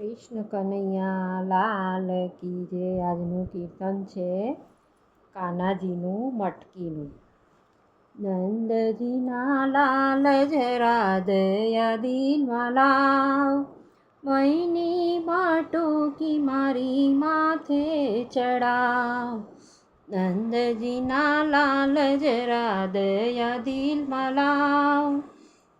કૃષ્ણ કનૈયા લાલ કી જે આજનું કીર્તન છે કાનાજીનું મટકીનું. નંદજીના લાલ જરા દયા દિલમાં લાવ મૈની માટુકી મારી માથે ચડાવ. નંદજીના લાલ જરા દયા દિલમાં લાવ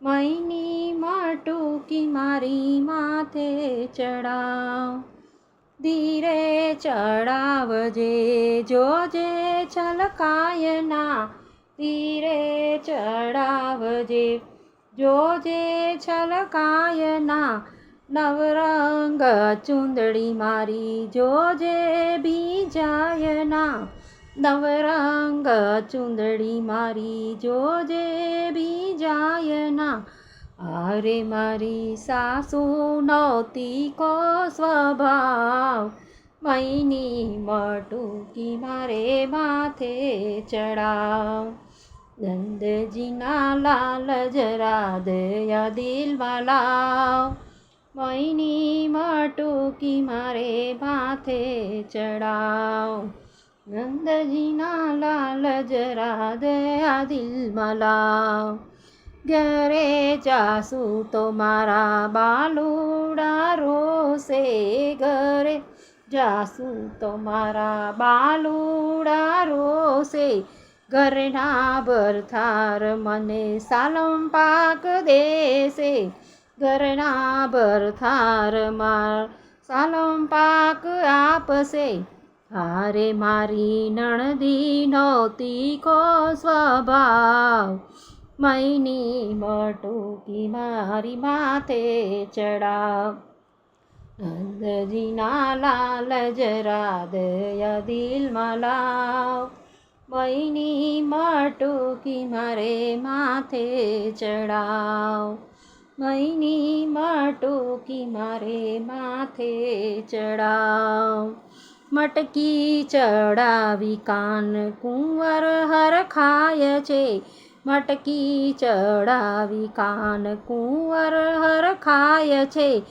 મૈની માટુકી મારી માથે ચડાવ. ધીરે ચડાવજે, જોજે છલકાય ના ધીરે ચડાવજે, જોજે છલકાય ના નવરંગ ચુંદડી મારી, જોજે બીજાય ના નવરંગ ચુંદડી મારી જોજે બીજાય ના અરે મારી સાસુ નહોતી કો સ્વભાવ. મૈની મટુકી મારે માથે ચડાવ. નંદજીના લાલ જરા દયા દિલમાં લાવ મૈની મટુકી મારે માથે ચડાવ. નંદજીના લાલ જરા દયા દિલમાં લાવ ઘરે જાસુ તો મારા બાલુડા રોશે ઘરે જાસુ તો મારા બાલુડા રોશે ઘરના ભરથાર મને સાલમ પાક દેશે ઘરના ભરથાર માર સાલમ પાક આપશે હારે મારી નણદી નહોતી કો સ્વભાવ. મૈની મટુકી મારી માથે ચડાવ. નંદજીના લાલ જરા દયા દિલમાં લાવ. મૈની મટુકી મારે માથે ચડાવ. મૈની મટુકી મારે માથે ચડાવ. મટકી ચડાવી કાન કુંવર હર ખાય છે. મટકી ચડાવી કાન કુંવર હર ખાય છે.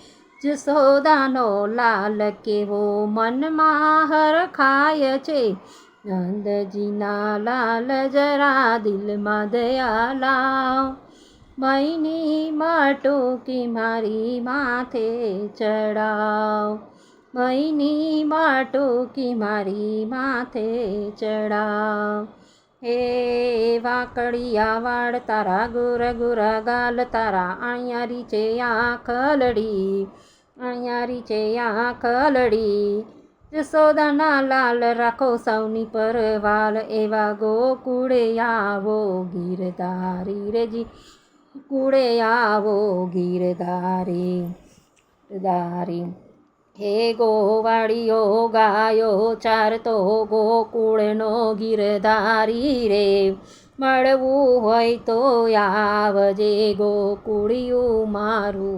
જસોદાનો લાલ કેવો મનમાં હર ખાય છે. નંદજીના લાલ જરા દિલમાં દયા લાવ મૈની મટુકી મારી માથે ચડાવ. મૈની માટુકી મારી માથે ચડાવ હે વાકડિયા વાળ તારા ગુર ગુરા ગાલ તારા આયારી છે આખલડી આયારી છે ખલડી જસોદાના લાલ રાખો સૌની પરવાલ એવા ગોકુળે આવો ગીરધારી રેજી કુળે આવો ગીરધારી દારી હે ગોવાળીઓ ગાયો ચારતો ગોકુળનો ગીરધારી રે. મળવું હોય તો આવજે ગોકુળિયું મારું.